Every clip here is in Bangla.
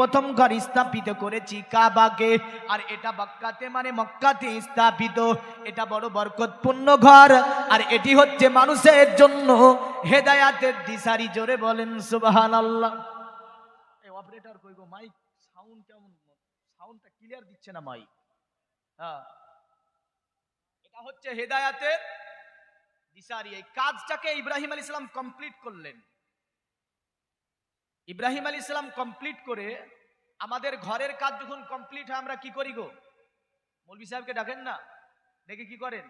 প্রথম ঘর স্থাপিত করেছি কাবাকে। আর এটা বাক্কাতে মানে মক্কাতে স্থাপিত। এটা বড় বরকতপূর্ণ ঘর। আর এটি হচ্ছে মানুষের জন্য হেদায়াতের দিশারি। জোরে বলেন সুবাহান আল্লাহ অপারেটর কই মাইক সাউন্ড কেমন? সাউন্ডটা ক্লিয়ার দিচ্ছে না মাইক হ্যাঁ। এটা হচ্ছে হেদায়াতের দিশারি। এই কাজটাকে ইব্রাহিম আলী ইসলাম কমপ্লিট করলেন। ইব্রাহিম আলী ইসলাম কমপ্লিট করে আমাদের ঘরের কাজ যখন কমপ্লিট হয়, আমরা কি করি গো? মৌলবি সাহেবকে ডাকেন না? ডেকে কি করেন?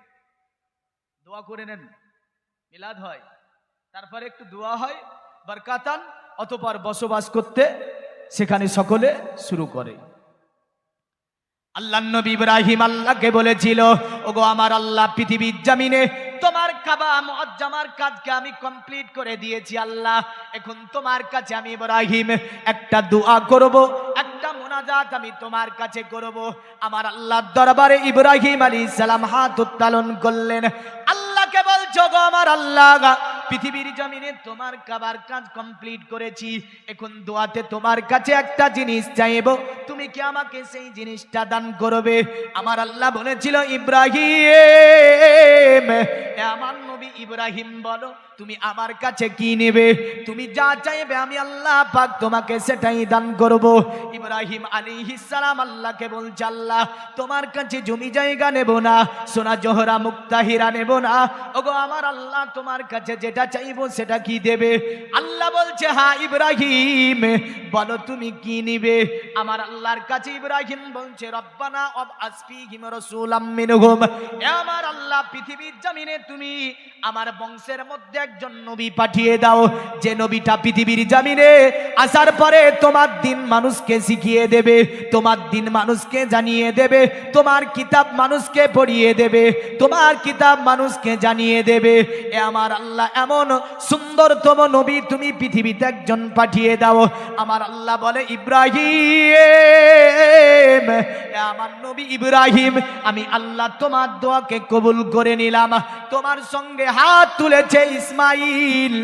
দোয়া করে নেন। মিলাদ হয়। তারপরে একটু দোয়া হয়, বরকাতান, অতপর বসবাস করতে সেখানে সকলে শুরু করে। আল্লাহ নবী ইব্রাহিম আল্লাহকে বলেছিল, ওগো আমার আল্লাহ পৃথিবীর জামিনে তোমার কাবা মুআজ্জামার কাজকে আমি কমপ্লিট করে দিয়েছি আল্লাহ। এখন তোমার কাছে আমি ইব্রাহিম একটা দোয়া করব, একটা মোনাজাত আমি তোমার কাছে করব। আমার আল্লাহর দরবারে ইব্রাহিম আলাইহিস সালাম হাত উত্তোলন করলেন। আল্লাহকে বলছো গো আমার আল্লাহ পৃথিবীর জমিনে তোমার কাবার কাজ কমপ্লিট করেছি। এখন দোয়াতে তোমার কাছে একটা জিনিস চাইব। তুমি কি আমাকে সেই জিনিসটা দান করবে? আমার আল্লাহ বলেছিল, ইব্রাহিম আমার নবী ইব্রাহিম বলো, তুমি আমার কাছে কি নেবে? তুমি যা চাইবে আমি আল্লাহ পাক তোমাকে সেটাই দান করব। ইব্রাহিম আলী সালাম আল্লাহকে বলছে, আল্লাহ, তোমার কাছে জমি জায়গা নেব না, সোনা জোহরা মুক্তাহিরা নেব না। ওগো, আমার আল্লাহ তোমার কাছে যেটা চাইব সেটা কি দেবে? আল্লাহ বলছে হ্যাঁ ইব্রাহিম, বলো তুমি কি নিবে? আমার আল্লাহর কাছে ইব্রাহিম বলছে, রব্বানা অব আসফিহিম রাসূলাম মিনহুম। আমার আল্লাহ, পৃথিবীর জমিনে তুমি আমার বংশের মধ্যে একজন নবী পাঠিয়ে দাও। যে নবীটা পৃথিবীর জমিনে আসার পরে তোমার দিন মানুষকে শিখিয়ে দেবে, তোমার দিন মানুষকে জানিয়ে দেবে, তোমার কিতাব মানুষকে পড়িয়ে দেবে, তোমার কিতাব মানুষকে জানিয়ে দেবে। এ আমার আল্লাহ এমন সুন্দরতম নবী তুমি পৃথিবীতে একজন পাঠিয়ে দাও। আমার আল্লাহ বলে, ইব্রাহিম আমার নবী ইব্রাহিম, আমি আল্লাহ তোমার দোয়াকে কবুল করে নিলাম। তোমার সঙ্গে হাত তুলেছে ইসমাইল।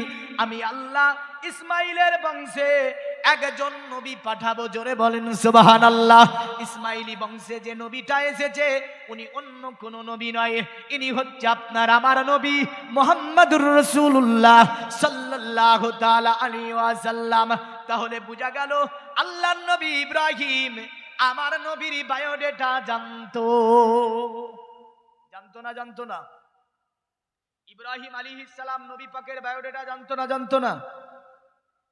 আমি আল্লাহ ইসমাইলের বংশে একজন নবী পাঠাবো, জোরে বলেন সুবাহান আল্লাহ ইসমাইলি বংশে যে নবীটা এসেছে, উনি অন্য কোন নবী নয়, ইনি হচ্ছে আপনার, আমার নবী মোহাম্মদুর রসুল্লাহ সাল্লাহ আলাইহি ওয়াসাল্লাম। তাহলে বোঝা গেল, আল্লাহর নবী ইব্রাহিম আমার নবীর বায়োডেটা জানতো। জানতো না জানতো না? ইব্রাহিম আলী ইসালাম নবী পাকের বায়োডেটা জানতো না জানতো না?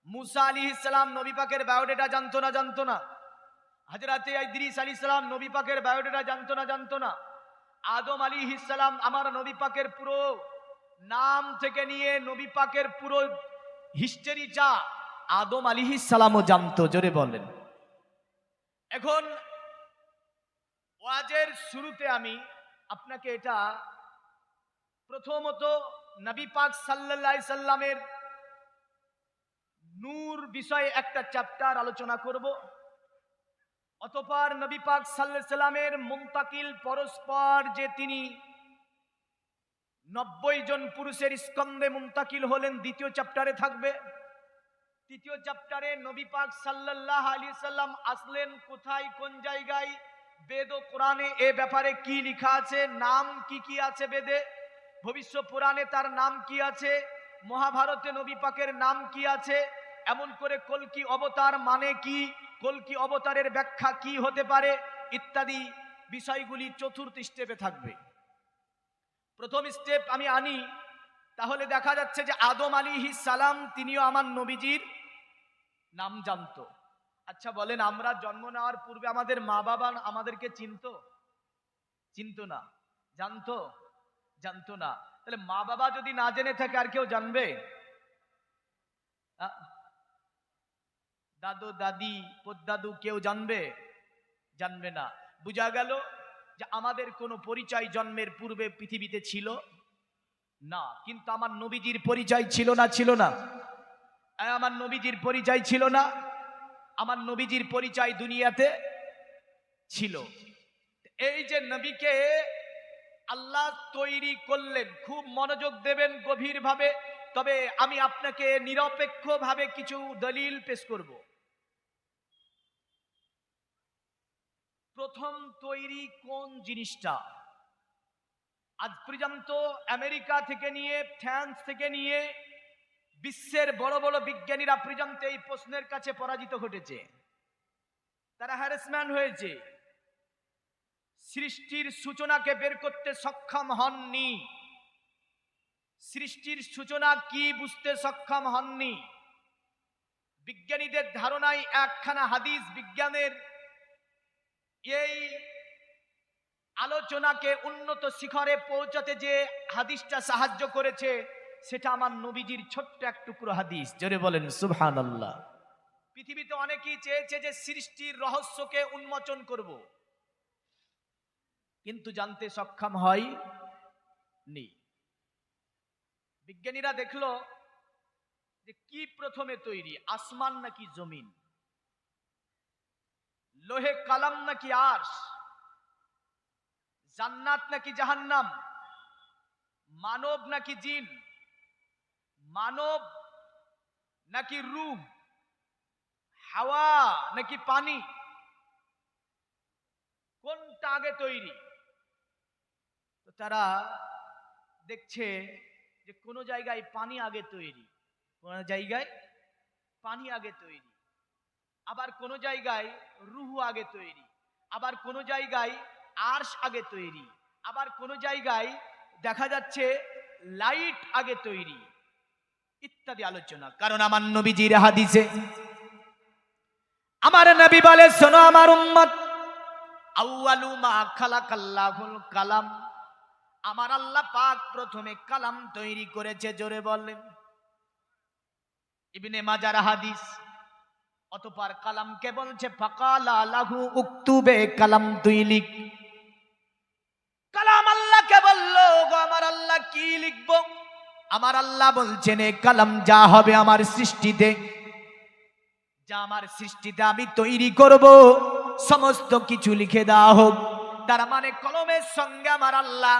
মুসা আলী ইসলাম নবী পাকের বায়োডেটা জানতো না জানতো না। হাজরাতে ইদ্রিস আলী ইসলাম নবী পাকের বায়োডেটা জানতো না জানতো না। আদম আলী ইসলাম আমার নবী পাকের পুরো নাম থেকে নিয়ে নবী পাকের পুরো হিস্টেরি চা আদম আলী ইসলামও জানতো, জোরে বলেন। এখন ওয়াজের শুরুতে আমি আপনাকে এটা প্রথমত নবী পাক আলাইহি সাল্লামের নূর বিষয়ে একটা চ্যাপ্টার আলোচনা করব। অতঃপর নবী পাক আলাইহি সাল্লামের মুন্তাকিল পরস্পর যে তিনি নব্বই জন পুরুষের স্কন্দে মুমতাকিল হলেন, দ্বিতীয় চ্যাপ্টারে থাকবে। তৃতীয় চ্যাপ্টারে নবী পাক সাল্লাল্লাহু আলাইহি সাল্লাম আসলেন কোথায়, কোন জায়গায়, বেদ ও কোরআনে এ ব্যাপারে কি লেখা আছে, নাম কি কি আছে বেদে, ভবিষ্যৎ পুরাণে তার নাম কি আছে, মহাভারতে নবী পাকের নাম কি আছে এমন করে কলকি অবতার মানে কি? কলকি অবতারের ব্যাখ্যা কি হতে পারে? ইত্যাদি বিষয়গুলি চতুর্থ স্টেপে থাকবে। প্রথম স্টেপ আমি আনি। তাহলে দেখা যাচ্ছে যে আদম আলী সালাম তিনিও আমার নবীজির নাম জানতো। আচ্ছা বলেন, আমরা জন্ম নেওয়ার পূর্বে আমাদের মা বাবা আমাদেরকে চিনতো? চিনতো না। জানতো? জানতো না। তাহলে মা বাবা যদি না জেনে থাকে, আর কেউ জানবে? দাদু, দাদি, পদ্দাদু কেউ জানবে? জানবে না। বোঝা গেল যে আমাদের কোনো পরিচয় জন্মের পূর্বে পৃথিবীতে ছিল? না, কিন্তু আমার নবীজির পরিচয় ছিল না ছিল না। আমার নবীজির পরিচয় ছিল না। আমার নবীজির পরিচয় দুনিয়াতে ছিল। এই যে নবীকে আল্লাহ তৈরি করলেন, খুব মনোযোগ দেবেন গভীরভাবে, তবে আমি আপনাকে নিরপেক্ষভাবে কিছু দলিল পেশ করব। প্রথম তৈরি কোন জিনিসটা? আজ পর্যন্ত আমেরিকা থেকে নিয়ে, ফ্রান্স থেকে নিয়ে, বিশ্বের বড় বড় বিজ্ঞানীরা পর্যন্ত এই প্রশ্নের কাছে পরাজিত ঘটেছে। তারা হ্যারাসম্যান হয়েছে। সৃষ্টির সূচনাকে বের করতে সক্ষম হননি। সৃষ্টির সূচনা কি বুঝতে সক্ষম হননি। বিজ্ঞানীদের ধারণায় একখানা হাদিস বিজ্ঞানের এই আলোচনাকে উন্নত শিখরে পৌঁছাতে যে হাদিসটা সাহায্য করেছে, সেটা আমার নবীজির ছোট্ট এক টুকরো হাদিস। জোরে বলেন সুবহান আল্লাহ পৃথিবীতে অনেকেই চেয়েছে যে সৃষ্টির রহস্যকে উন্মোচন করব। কিন্তু জানতে সক্ষম হয় নি। বিজ্ঞানীরা দেখল যে কি প্রথমে তৈরি, আসমান নাকি জমিন? লোহে কালাম নাকি আর্শ? জান্নাত নাকি জাহান্নাম? মানব নাকি জিন? মানব নাকি রূহ হাওয়া নাকি পানি? কোনটা আগে তৈরি? তো তারা দেখছে যে কোনো জায়গায় পানি আগে তৈরি। কোন জায়গায় পানি আগে তৈরি। আবার কোন জায়গায় রুহু আগে তৈরি, আবার কোন জায়গায় আর্শ আগে তৈরি, আবার কোন জায়গায় দেখা যাচ্ছে লাইট আগে তৈরি ইত্যাদি আলোচনা। কারণ আমার নবীজির হাদিসে, আমার নবী বলে, শোনো আমার উম্মত, আউয়ালু মা কালাম, আমার আল্লাহ পাক প্রথমে কালাম তৈরি করেছে, জোরে বলেন। ইবনে মাজার হাদিস অতপর কালামকে বলছে ফাকালা লাহু উক্তুবে কালাম তুই লিখ। কালাম আল্লাহকে বলল, গো আমার আল্লাহ কি লিখব? আমার আল্লাহ বলছেন, এ কালাম যা হবে আমার সৃষ্টিতে, যা আমার সৃষ্টিতে আমি তৈরি করব, সমস্ত কিছু লিখে দেওয়া হোক। তার মানে কলমের সঙ্গে আমার আল্লাহ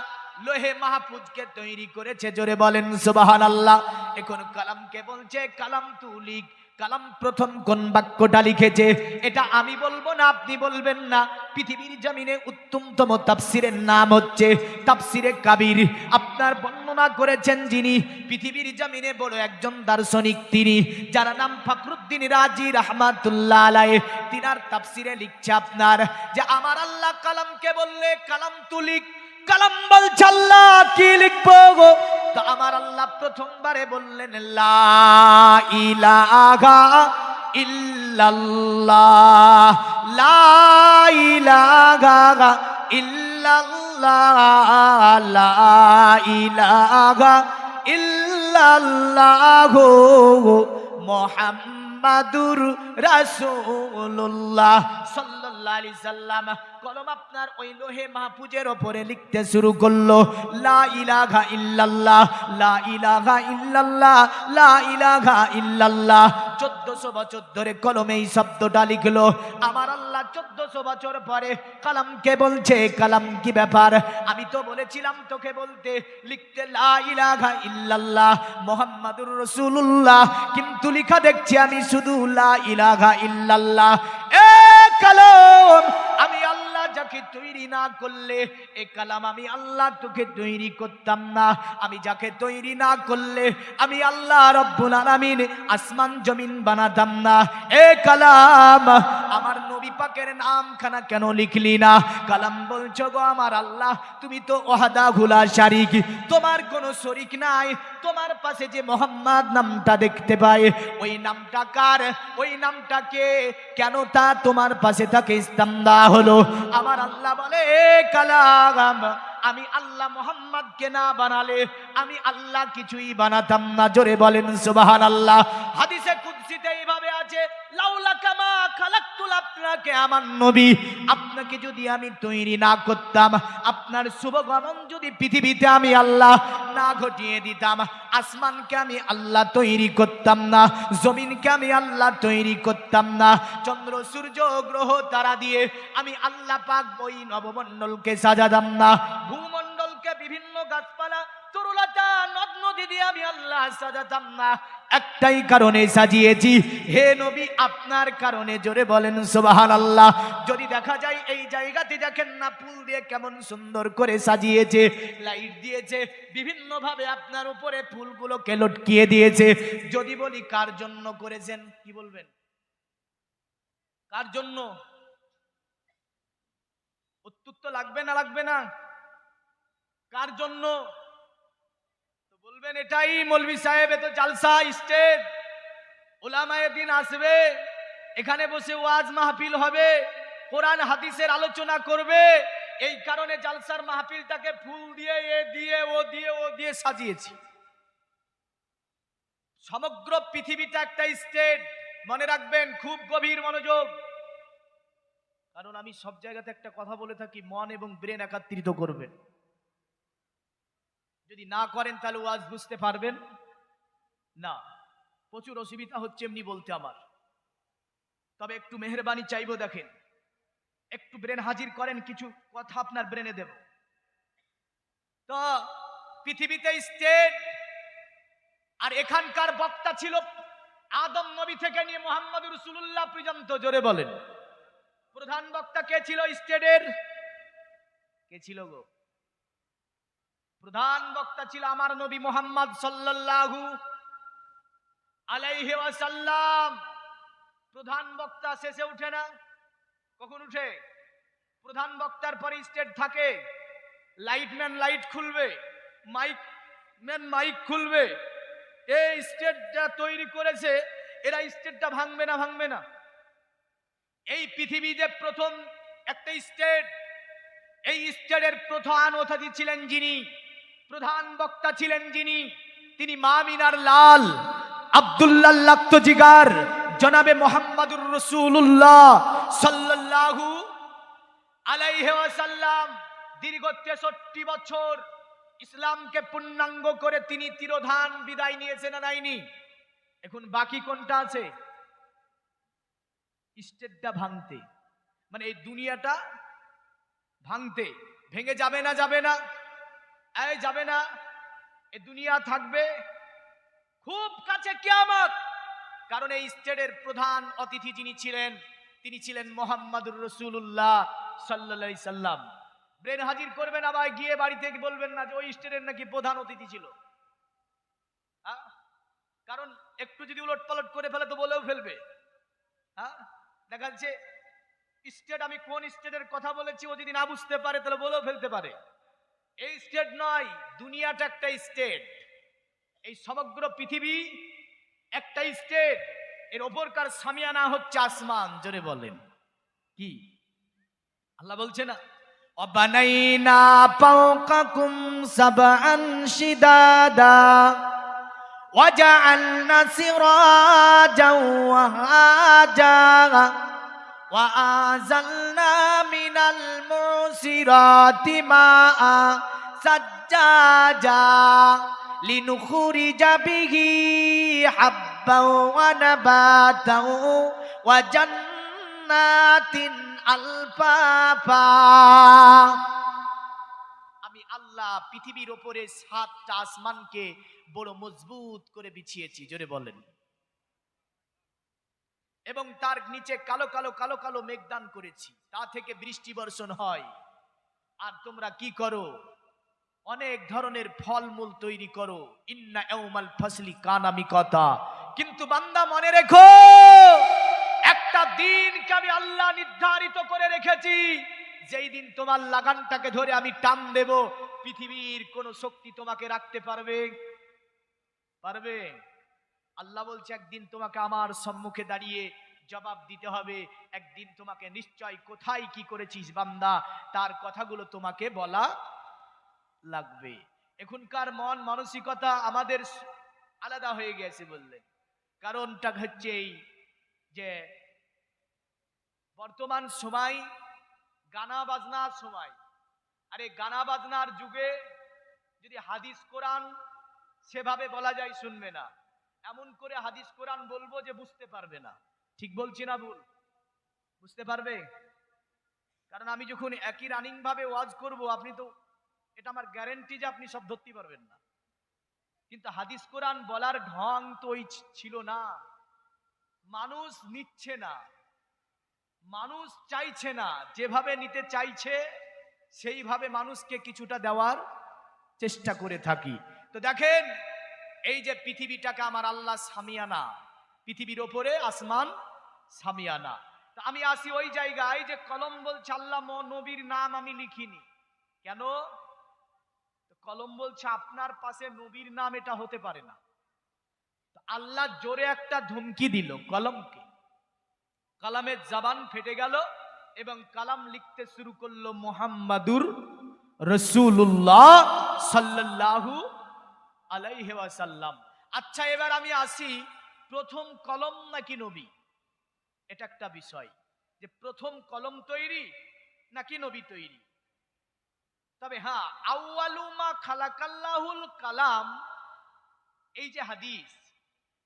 লোহে মাহফুজকে তৈরি করেছে। জোরে বলেন সুবাহান আল্লাহ এখন কালামকে বলছে, কালাম তু লিখ। কালাম প্রথম কোন বাক্যটা লিখেছে? এটা আমি বলব না, আপনি বলবেন না। পৃথিবীর জমিনে উত্তমতম তাফসিরের নাম হচ্ছে তাফসিরে কাবির। আপনার বর্ণনা করেছেন যিনি, পৃথিবীর জমিনে বড় একজন দার্শনিক তিনি, যার নাম ফখরুদ্দিন রাজি রহমাতুল্লাহ আলাই তিনার তাফসিরে লিখছে আপনার যে, আমার আল্লাহ কালামকে বললে কালাম তুলিক বলছে আল্লাহ কি লিখব গো? তো আমার আল্লাহ প্রথমবারে বললেন, লা ইলাহা ইল্লাল্লাহ, লা ইলাহা ইল্লাল্লাহ, লা মোহাম্মদুর রাসূলুল্লাহ, সাল্লাল্লাহু আলাইহি সাল্লাম। কলম আপনার ওই লোহে মাহফুজের ওপরে লিখতে শুরু করল, লা ইল্লাল্লাহ লা ইল্লাল্লাহ লা ইল্লাল্লাহ। চোদ্দশো বছর ধরে কলমে এই শব্দটা লিখলো। আমার আল্লাহ চোদ্দশো বছর পরে কালামকে বলছে, কালাম কি ব্যাপার? আমি তো বলেছিলাম তোকে বলতে, লিখতে লা ইলাহা ইল্লাল্লাহ, মোহাম্মদুর রসুল্লাহ কিন্তু লিখা দেখছি আমি শুধু লা ইলাহা ইল্লাল্লাহ। এ কালাম, আমি আল্লাহ যাকে তৈরি না করলে, এ কালাম আমি আল্লাহ তোকে তৈরি করতাম না। আমি যাকে তৈরি না করলে, আমি আল্লাহ রব্বুল আলামিন আসমান জমিন বানাতাম না। এ কালাম, আমার নবী পাকের নামখানা কেন লিখলি না? কালাম বলছো গো আমার আল্লাহ, তুমি তো ওহাদা ঘুলা শারিক, তোমার কোনো শরিক নাই। তোমার পাশে যে মোহাম্মদ নামটা দেখতে পাই, ওই নামটা কার? ওই নামটাকে কেন তা তোমার পাশে থাকে ইসলাম দেওয়া হলো? আমার আল্লাহ বলে কালাম। আমি আল্লাহ মোহাম্মদকে না বানালে আমি আল্লাহ কিছুই বানাতাম না। জোরে বলেন সুবাহান আল্লাহ হাদিসে কুদসিতে এইভাবে আছে, লাউলা কামা খালাক্তুল আপনাকে আমার নবী, আপনাকে যদি আমি তৈরি না করতাম, আপনার শুভগমন যদি পৃথিবীতে আমি আল্লাহ না ঘটিয়ে দিতাম, আসমানকে আমি আল্লাহ তৈরি করতাম না, জমিনকে আমি আল্লাহ তৈরি করতাম না, চন্দ্র, সূর্য, গ্রহ, তারা দিয়ে আমি আল্লাহ পাক বই নবমণ্ডলকে সাজাতাম না। ভূমণ্ডলকে বিভিন্ন গাছপালা, তরুলতা নদ নদী দিয়ে আমি আল্লাহ সাজাতাম না। একটাই কারণে সাজিয়েছি। হে নবী, আপনার কারণে জোরে বলেন সুবাহান আল্লাহ যদি দেখা যায় এই জায়গাতে দেখেন না, ফুল দিয়ে কেমন সুন্দর করে সাজিয়েছে, লাইট দিয়েছে বিভিন্ন ভাবে আপনার উপরে ফুলগুলোকে লটকিয়ে দিয়েছে। যদি বলি, কার জন্য করেছেন? কি বলবেন? কার জন্য? উত্তর তো লাগবে না লাগবে না? কার জন্য? তো বলবেন এটাই মৌলভী সাহেব, এ তো জালসা স্টেজ। ওলামায় দিন আসবে, এখানে বসে ওয়াজ মাহফিল হবে, কোরআন হাদিসের আলোচনা করবে, এই কারণে জালসার মাহফিলটাকে ফুল দিয়ে, এ দিয়ে, ও দিয়ে ও দিয়ে সাজিয়েছি। সমগ্র পৃথিবীটা একটা স্টেট মনে রাখবেন, খুব গভীর মনোযোগ। কারণ আমি সব জায়গাতে একটা কথা বলে থাকি, মন এবং ব্রেন একাত্রিত করবেন যদি না করেন তাহলে ওয়াজ বুঝতে পারবেন। না, প্রচুর অসুবিধা হচ্ছে এমনি বলতে আমার। তবে একটু মেহরবানি চাইব দেখেন। একটু ব্রেন হাজির করেন, কিছু কথা আপনার ব্রেনে দেব। তো, পৃথিবীতে স্টেট আর এখানকার বক্তা ছিল আদম নবী থেকে নিয়ে মোহাম্মদ রসুল্লাহ পর্যন্ত, জোরে বলেন। প্রধান বক্তা কে ছিল স্টেটের কে ছিল গো? প্রধান বক্তা ছিল আমার নবী মোহাম্মদ সাল্লাল্লাহু আলাইহি ওয়াসাল্লাম। প্রধান বক্তা শেষে উঠে না? কখন উঠে? প্রধান বক্তার পরে স্টেট থাকে। লাইটম্যান লাইট খুলবে, মাইক ম্যান মাইক খুলবে। এই স্টেটটা তৈরি করেছে, এরা স্টেটটা ভাঙবে না ভাঙবে না। এই পৃথিবীতে প্রথম একটা স্টেট এই স্টেটের প্রধান অতিথি ছিলেন যিনি। প্রধান বক্তা ছিলেন যিনি, তিনি মামিনার লাল, আব্দুল্লাহ লাক্তজিগার জনাবে মোহাম্মদুর রসুল্লাহ সাল্লাল্লাহু আলাইহি ওয়াসাল্লাম। দীর্ঘ তেষট্টি বছর ইসলামকে পূর্ণাঙ্গ করে তিনি তিরোধান বিদায় নিয়েছেন নাইনি? এখন বাকি কোনটা আছে? স্টেটটা ভাঙতে। মানে এই দুনিয়াটা ভাঙতে। ভেঙে যাবে না যাবে না। এই যাবে না? এ দুনিয়া থাকবে খুব কাছে কিয়ামত। কারণ এই স্টেটের প্রধান অতিথি যিনি ছিলেন, তিনি ছিলেন মোহাম্মদুর রসুল্লাহ সাল্লা সাল্লাম। ব্রেন হাজির করবেন আবার গিয়ে বাড়িতে বলবেন না যে ওই স্টেটের নাকি প্রধান অতিথি ছিল। হ্যাঁ? কারণ একটু যদি উলট পালট করে ফেলে তো বলেও ফেলবে। হ্যাঁ? দেখা যাচ্ছে, স্টেট আমি কোন স্টেটের কথা বলেছি, ও যদি না বুঝতে পারে তাহলে বলেও ফেলতে পারে। এই স্টেট নয় দুনিয়াটা একটা স্টেট এই সমগ্র পৃথিবী একটা স্টেট এর ওপরকার সামিয়ানা হচ্ছে আসমান জোরে বলেন কি আল্লাহ বলছে না অবানাইনা ফাওকাকুম সাবআন শিদাদা وجعلنا سراجا وهاجا وأنزلنا من المعصرات ماء سجاجا لنخرج به حبا ونباتا وجنات ألفافا আমি আল্লাহ পৃথিবীর ওপরে সাতটা আসমানকে বড় মজবুত করে বিছিয়েছি জোরে বলেন এবং তার নিচে কালো কালো কালো কালো মেঘদান করেছি। তা থেকে বৃষ্টি বর্ষণ হয়। আর তোমরা কি করো? অনেক ধরনের ফলমূল তৈরি করো। ইন্না ফসলি কানামি কথা কিন্তু বান্দা মনে রেখো, একটা দিনকে আমি আল্লাহ নির্ধারিত করে রেখেছি। যেই দিন তোমার লাগানটাকে ধরে আমি টান দেব, পৃথিবীর কোন শক্তি তোমাকে রাখতে পারবে? পারবে? আল্লাহ বলছে, একদিন তোমাকে আমার সম্মুখে দাঁড়িয়ে জবাব দিতে হবে। একদিন তোমাকে নিশ্চয় কোথায় কি করেছিস বান্দা? তার কথাগুলো তোমাকে বলা লাগবে। এখনকার মন মানসিকতা আমাদের আলাদা হয়ে গেছে বললেন কারণটা হচ্ছে এই যে, বর্তমান সময় গানা বাজনার সময়। আরে গানা বাজনার যুগে যদি হাদিস, কোরআন সেভাবে বলা যায় শুনবে না। এমন করে হাদিস কোরআন বলব যে বুঝতে পারবে না। ঠিক বলছি না ভুল? বুঝতে পারবে? কারণ আমি যখন একই রানিং ভাবে ওয়াজ করব, আপনি তো, এটা আমার গ্যারেন্টি যে আপনি সব ধরতে পারবেন না। কিন্তু হাদিস কোরআন বলার ঢং তো ওই ছিল না। মানুষ নিচ্ছে না। মানুষ চাইছে না। যেভাবে নিতে চাইছে, সেইভাবে মানুষকে কিছুটা দেওয়ার চেষ্টা করে থাকি। তো দেখেন এই যে পৃথিবীটাকে আমার আল্লাহ সামিয়ানা, পৃথিবীর ওপরে আসমান সামিয়ানা। আমি আসি ওই জায়গায় যে কলম বলছে আল্লাহ নবীর নাম আমি লিখিনি। কেন? কলম বলছে আপনার পাশে নবীর নাম এটা হতে পারে না। আল্লাহ জোরে একটা ধমকি দিল কলমকে। কালামের জবান ফেটে গেল এবং কালাম লিখতে শুরু করল মোহাম্মদুর রসুল্লাহ সাল্লাল্লাহু আলাইহি ওয়াসাল্লাম। আচ্ছা এবার আমি আসি প্রথম কলম নাকি নবী? এটা একটা বিষয় যে প্রথম কলম তৈরি নাকি নবী তৈরি? তবে হ্যাঁ আউয়ালুমা খালাকাল্লাহুল কালাম, এই যে হাদিস,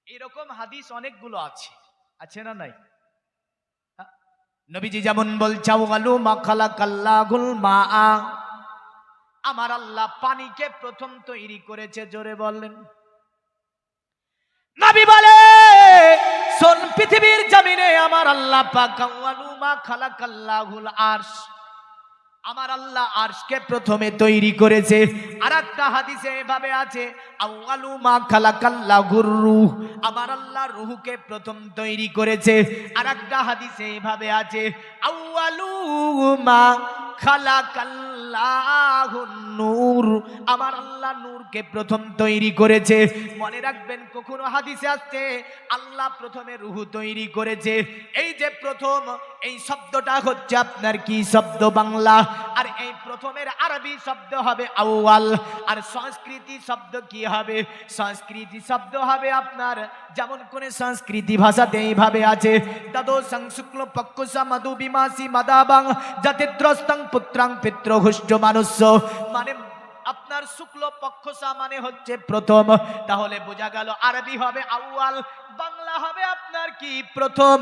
এরকম হাদিস অনেকগুলো আছে। আছে না নাই? হ্যাঁ? নবীজি যেমন বলছে আউয়ালুমা খালাকাল্লাহুল মা আমার আল্লাহ পানিকে প্রথম তৈরি করেছে, জোরে বললেন নবী বলে, শোন, পৃথিবীর জমিনে আমার আল্লাহ পাক আউয়ালুমা খালাকাল্লাহুল আরশ। আমার আল্লাহ আরশকে প্রথমে তৈরি করেছে। আর একটা হাদিসে এভাবে আছে, আউয়ালু মা খালাকাল্লাহুর রূহ। আমার আল্লাহ রুহকে প্রথম তৈরি করেছে। আর একটা হাদিসে এভাবে আছে, আউয়ালু মা খালাকাল্লাহুন নূর। আমার আল্লাহ নূরকে প্রথম তৈরি করেছে। মনে রাখবেন, কখনো হাদিসে আসছে, আল্লাহ প্রথমে রুহু তৈরি করেছে। এই যে প্রথম, এই শব্দটা হচ্ছে আপনার কি শব্দ বাংলা? আর এই প্রথমের আরবি শব্দ হবে আউয়াল। আর সংস্কৃতি শব্দ কি হবে? সংস্কৃতি শব্দ হবে আপনার, যেমন কোন সংস্কৃতি ভাষাতে এইভাবে আছে দাদো সংশুক্ল পক্ষসা মধু বিমাসি মাদাবাং জাতিত্রস্তং পুত্রাং পিত্র হুষ্ট মানুষ্য। মানে আপনার শুক্ল পক্ষসা মানে হচ্ছে প্রথম। তাহলে বোঝা গেল আরবি হবে আউয়াল, বাংলা হবে আপনার কি প্রথম।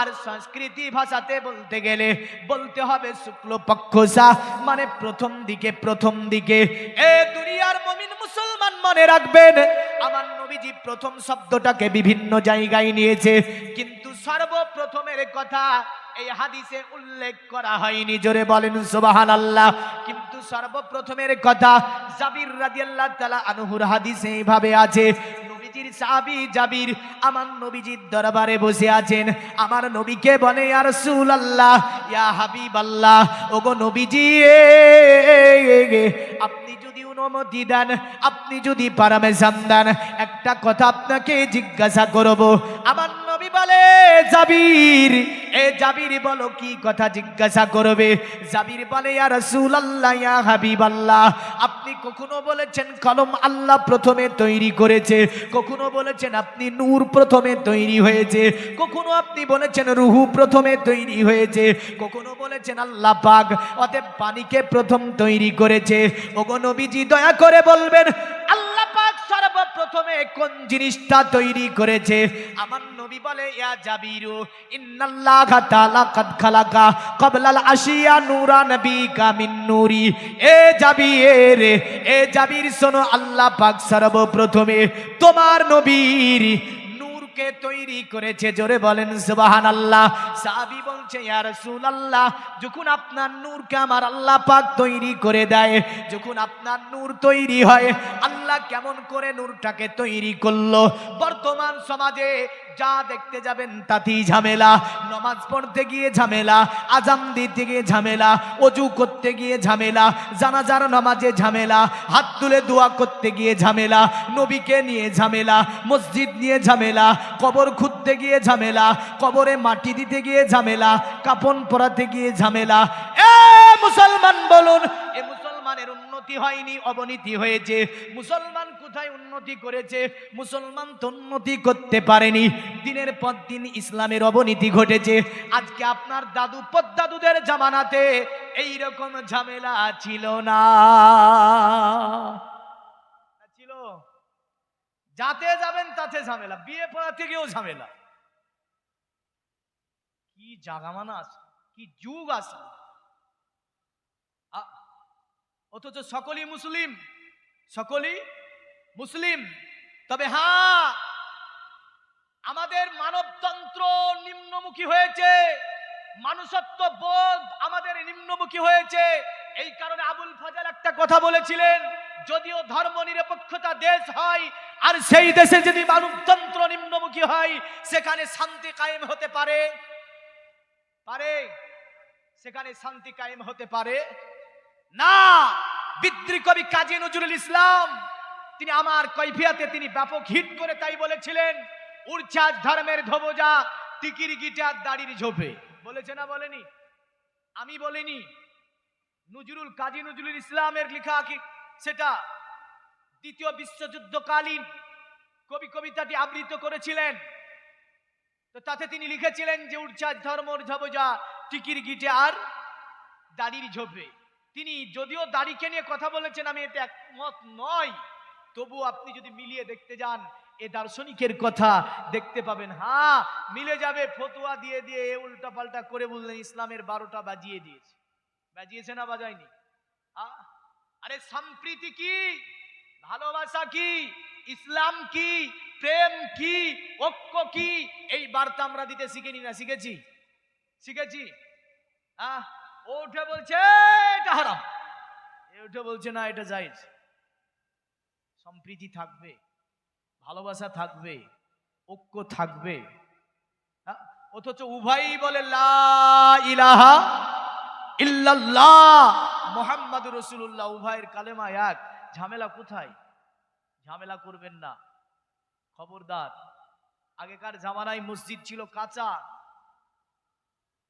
আর সংস্কৃতি ভাষাতে বলতে গেলে বলতে হবে শুক্ল পক্ষসা। মানে প্রথম দিকে প্রথম দিকে। এ দুনিয়ার মমিন মুসলমান মনে রাখবেন, আমার নবীজি প্রথম শব্দটাকে বিভিন্ন জায়গায় নিয়েছে কিন্তু সর্বপ্রথমের কথা এই হাদিসে উল্লেখ করা হয়নি জোরে বলেন সুবাহান আল্লাহ কিন্তু সর্বপ্রথমের কথা জাবির রাদিয়াল্লাহু তাআলা আনহুর হাদিসে এইভাবে আছে ইয়া ইয়া আপনি যদি অনুমতি দেন আপনি যদি পারমিশন দেন একটা কথা আপনাকে জিজ্ঞাসা করব। আমার বলে, জাবির, এ জাবির বলো কি কথা জিজ্ঞাসা করবে? জাবির বলে, ইয়া রাসূলুল্লাহ, ইয়া হাবিবাল্লাহ, আপনি কখনো বলেছেন কলম আল্লাহ প্রথমে তৈরি করেছে? কখনো বলেছেন আপনি নূর প্রথমে তৈরি হয়েছে? কখনো আপনি বলেছেন রুহু প্রথমে তৈরি হয়েছে? কখনো বলেছেন আল্লাহ পাক অতএব পানিকে প্রথম তৈরি করেছে? ওগো নবীজি দয়া করে বলবেন, আল্লাহ পাক সর্বপ্রথমে কোন জিনিসটা তৈরি করেছে? আমার নবী বলে, ইয়া জাবিরু, ইন্নাল্লাহ খালাকা আশিয়া এ জাবির এ জাবির শোনো আল্লাহ পাক সর্বপ্রথমে তোমার নবীর নূরকে তৈরি করেছে, জোরে বলেন সুবহানাল্লাহ। সাহাবী বলছে, ইয়া রাসূলুল্লাহ, যখন আপনার নূরকে আমার আল্লাহ পাক তৈরি করে দেয়, যখন আপনার নূর তৈরি হয়, আল্লাহ কেমন করে নূরটাকে তৈরি করল? বর্তমান সমাজে যা দেখতে যাবেন তাতেই ঝামেলা। নমাজ পড়তে গিয়ে ঝামেলা আজাম দিতে গিয়ে ঝামেলা, অজু করতে গিয়ে ঝামেলা, জানাজার নামাজে ঝামেলা, হাত তুলে দোয়া করতে গিয়ে ঝামেলা, নবীকে নিয়ে ঝামেলা, মসজিদ নিয়ে ঝামেলা কবর খুঁড়তে গিয়ে ঝামেলা, কবরে মাটি দিতে গিয়ে ঝামেলা, কাপন পরাতে গিয়ে ঝামেলা। এ মুসলমান বলুন, এ মুসলমানের উন্নতি হয়নি, অবনতি হয়েছে। মুসলমান কোথায় উন্নতি করেছে? মুসলমান তো উন্নতি করতে পারেনি। দিনের পর দিন ইসলামের অবনতি ঘটেছে। আজকে আপনার দাদু পদ্দাদুদের জামানাতে এই রকম ঝামেলা ছিল না। যাতে যাবেন, তাতে ঝামেলা। বিয়ে পড়াতে গিয়েও ঝামেলা। কি জাগামানা আছে, কি যুগ আছে। অথচ সকলই মুসলিম সকলই মুসলিম। তবে হ্যাঁ আমাদের মানবতন্ত্র নিম্নমুখী হয়েছে। মানুষত্ব বোধ আমাদের নিম্নমুখী হয়েছে। এই কারণে আবুল ফাজাল একটা কথা বলেছিলেন, যদিও ধর্ম নিরপেক্ষতা দেশ হয়, আর সেই দেশে যদি মানবতন্ত্র নিম্নমুখী হয়, সেখানে শান্তি কায়েম হতে পারে। পারে? সেখানে শান্তি কায়েম হতে পারে? না! বিদ্রী কবি কাজী নজরুল ইসলাম, তিনি আমার কৈফিয়াতে তিনি ব্যাপক হিট করে তাই বলেছিলেন উড়ছাদ ধর্মের ধবজা টিকির গিটার দাড়ির ঝোপে। বলেছে না বলেনি? আমি বলিনি। নজরুল কাজী নজরুল ইসলামের লেখা কি? সেটা দ্বিতীয় বিশ্বযুদ্ধকালীন কবি কবিতাটি আবৃত করেছিলেন। তো তাতে তিনি লিখেছিলেন যে উড়ছাদ ধর্মর ধবজা টিকির গিটে আর দাড়ির ঝোপে তিনি যদিও দাড়িকে নিয়ে কথা বলেছেন, আমি এতে একমত নয় তবু আপনি যদি মিলিয়ে দেখতে যান, এ দার্শনিকের কথা দেখতে পাবেন। হ্যাঁ মিলে যাবে, ফতুয়া দিয়ে দিয়ে উল্টা পাল্টা করে বললেন, ইসলামের বারোটা বাজিয়ে দিয়েছে। বাজিয়েছে না বাজায়নি? আরে সম্প্রীতি কি? ভালোবাসা কি? ইসলাম কি? প্রেম কি? ঐক্য কি? এই বার্তা আমরা দিতে শিখিনি না, শিখেছি? শিখেছি? আহ ও উঠে বলছে এটা হারাম। এ উঠে বলছে, না, এটা জায়েজ। সম্প্রীতি থাকবে, ভালোবাসা থাকবে, ঐক্য থাকবে? অথচ উভয়ই বলে, লা ইলাহা ইল্লাল্লাহ। মোহাম্মদ রসুল্লাহ উভয়ের কালেমা এক। ঝামেলা কোথায়? ঝামেলা করবেন না। খবরদার। আগেকার জামানায় মসজিদ ছিল কাঁচা।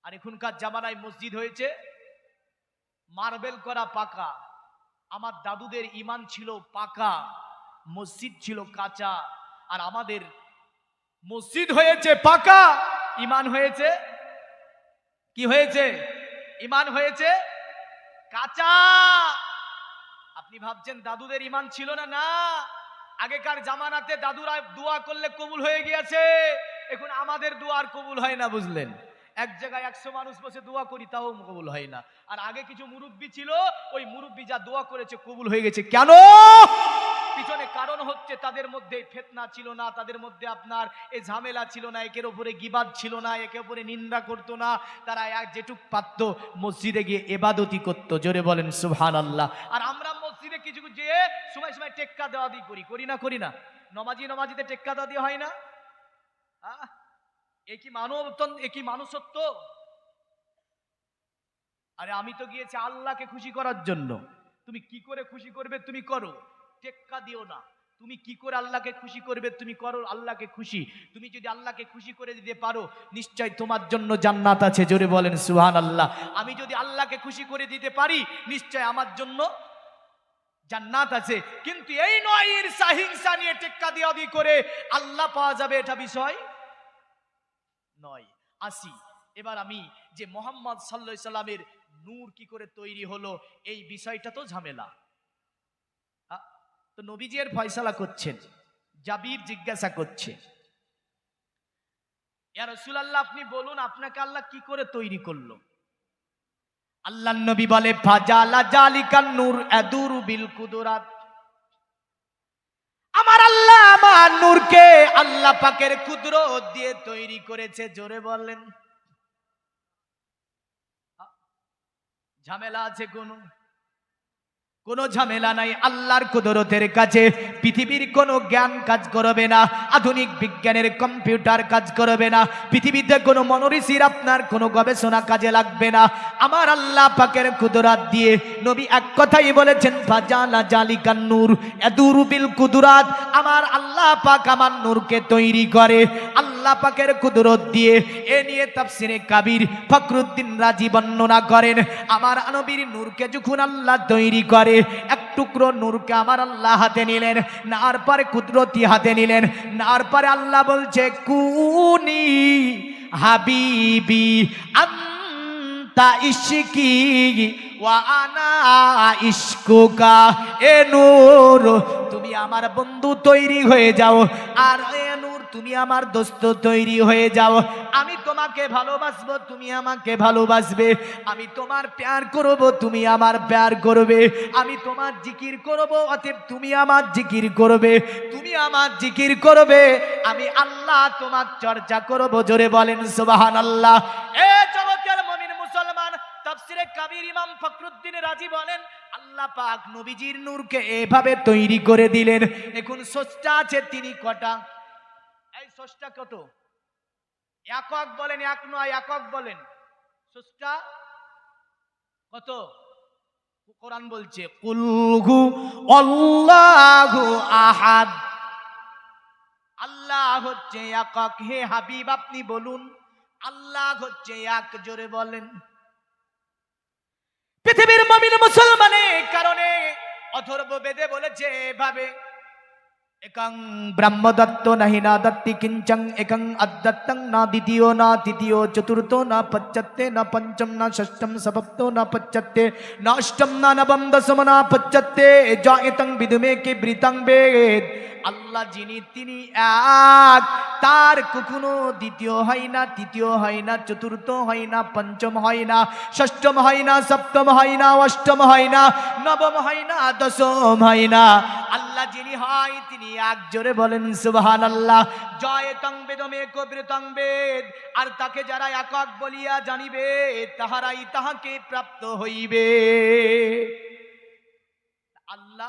আর এখনকার জামানায় মসজিদ হয়েছে মার্বেল করা পাকা। আমার দাদুদের ইমান ছিল পাকা। মসজিদ ছিল কাঁচা। আর আমাদের মসজিদ হয়েছে পাকা। ইমান হয়েছে? কি হয়েছে? ইমান হয়েছে? কাঁচা। আপনি ভাবছেন দাদুদের ইমান ছিল না না। আগেকার জামানাতে দাদুরা দোয়া করলে কবুল হয়ে গিয়েছে। এখন আমাদের দোয়ার কবুল হয় না, বুঝলেন? এক জায়গায় একশো মানুষ বসে দোয়া করি, তাও কবুল হয় না। আর আগে কিছু মুরব্বী ছিল, ওই মুরব্বী যা দোয়া করেছে কবুল হয়ে গেছে। কেন? পিছনে কারণ হচ্ছে তাদের মধ্যে ফেতনা ছিল না তাদের মধ্যে আপনার এই ঝামেলা ছিল না একের ওপরে গিবাদ ছিল না একে ওপরে নিন্দা করতো না তারা এক যেটুক পারত মসজিদে গিয়ে এবাদতি করতো। জোরে বলেন সুবহান আল্লাহ আর আমরা মসজিদে কিছু যেয়ে সময় সময় টেক্কা দেওয়া দিই করি করি না করি না। নমাজি নমাজিতে টেক্কা দেওয়া দিয়ে হয় না? আহ, এ কি মানব এ মানুষত্ব? আরে আমি তো গিয়েছি আল্লাহকে খুশি করার জন্য। তুমি কি করে খুশি করবে তুমি করো। টেক্কা দিও না। তুমি কি করে আল্লাহকে খুশি করবে? তুমি করো আল্লাহকে খুশি। তুমি যদি আল্লাহকে খুশি করে দিতে পারো, নিশ্চয় তোমার জন্য জান্নাত আছে। জোরে বলেন সুহান আল্লাহ আমি যদি আল্লাহকে খুশি করে দিতে পারি, নিশ্চয় আমার জন্য জান্নাত আছে। কিন্তু এই নয় ঈর্ষা হিংসা নিয়ে টেক্কা দিয়ে দি করে আল্লাহ পাওয়া যাবে এটা বিষয় নয়। আসি, এবার আমি যে মোহাম্মদ সাল্লাহ সাল্লামের নূর কি করে তৈরি হলো, এই বিষয়টা তো ঝামেলা। তো নবীজি এর ফয়সালা করছেন, জাবির জিজ্ঞাসা করছে। ইয়া রাসূলুল্লাহ, আপনি বলুন আপনাকে আল্লাহ কি করে তৈরি করল? আল্লাহ নবী বলে বিল আমার আল্লাহ আমার নূরকে আল্লাহ পাকের কুদরত দিয়ে তৈরি করেছে, জোরে বললেন। আ- ঝামেলা আছে কোনো? কোনো ঝামেলা নাই, আল্লাহর কুদরতের কাছে পৃথিবীর কোনো জ্ঞান কাজ করবে না, আধুনিক বিজ্ঞানের কম্পিউটার কাজ করবে না, পৃথিবীতে কোনো মনোরিসির আপনার কোনো গবেষণা কাজে লাগবে না। আমার আল্লাহ পাকের কুদরাত দিয়ে নবী এক কথাই বলেছেন ফাজালা জালিকান নূর এদুরুবিল কুদরাত। আমার আল্লাহ পাক আমার নূরকে তৈরি করে। আল্লাহ পাকের কুদরত দিয়ে এ নিয়ে তাফসিরে কাবির ফখরুদ্দিন রাজি বর্ণনা করেন, আমার নবীর নূরকে যখন আল্লাহ তৈরি করে, এক টুকরো নূরকে আমার আল্লাহ হাতে নিলেন, নার পরে কুদরতি হাতে নিলেন, নার পরে আল্লাহ বলছে, কুনি হাবিবি আন্তা ইশকি ওয়া আনা ইশকুকা, এ নূর, তুমি আমার বন্ধু তৈরি হয়ে যাও, আর এ নূর তুমি আমার দোস্ত তৈরি হয়ে যাও। আমি তোমাকে ভালোবাসবো, তুমি আমাকে ভালোবাসবে। আমি তোমার প্যার করব, তুমি আমার প্যার করবে। আমি তোমার জিকির করব, অতএব তুমি আমার জিকির করবে। তুমি আমার জিকির করবে। আমি আল্লাহ তোমার চর্চা করব, জোরে বলেন সুবাহান আল্লাহ এ জগতের মমিন মুসলমান, তাফসিরে কাবির ইমাম ফখরুদ্দিন রাজি বলেন, আল্লাহ পাক নবীজির নূরকে এভাবে তৈরি করে দিলেন। এখন সোচটা আছে, তিনি কটা? এই সোচটা কত একক বলেন, এক নয়, একক বলেন। সোচটা কত? কোরআন বলছে আহাদ। আল্লাহ হচ্ছে একক। হে হাবিব, আপনি বলুন, আল্লাহ হচ্ছে এক, জোরে বলেন। পৃথিবীর মমিন মুসলমানের কারণে অথর্ব বেদে বলেছে এভাবে একাং ব্রহ্মদত্ত নাহি না দত্তি কিঞ্চং একাং অদ্দত্তং না দ্বিতীয় না তৃতীয় চতুর্থ না পঞ্চত্তে না পঞ্চম না ষষ্ঠম সপ্ত না পঞ্চত্তে না অষ্টম না নবম দশম না পঞ্চত্তে জয়তং বিদুমে কে বৃতং বেদ আল্লাহ যিনি, তিনি এক। তার কখনো দ্বিতীয় হয় না, তৃতীয় হয় না, চতুর্থ হয় না, পঞ্চম হয় না, ষষ্ঠম হয় না, সপ্তম হয় না, অষ্টম হয় না, নবম হয় না, দশম হয় না। আল্লাহ যিনি হয়, তিনি এক। জোরে বলেন সুবহান আল্লাহ জয় তং বেদমে কবৃতং বেদ। আর তাকে যারা একক বলিয়া জানিবে, তাহারাই তাহাকে প্রাপ্ত হইবে। আল্লাহ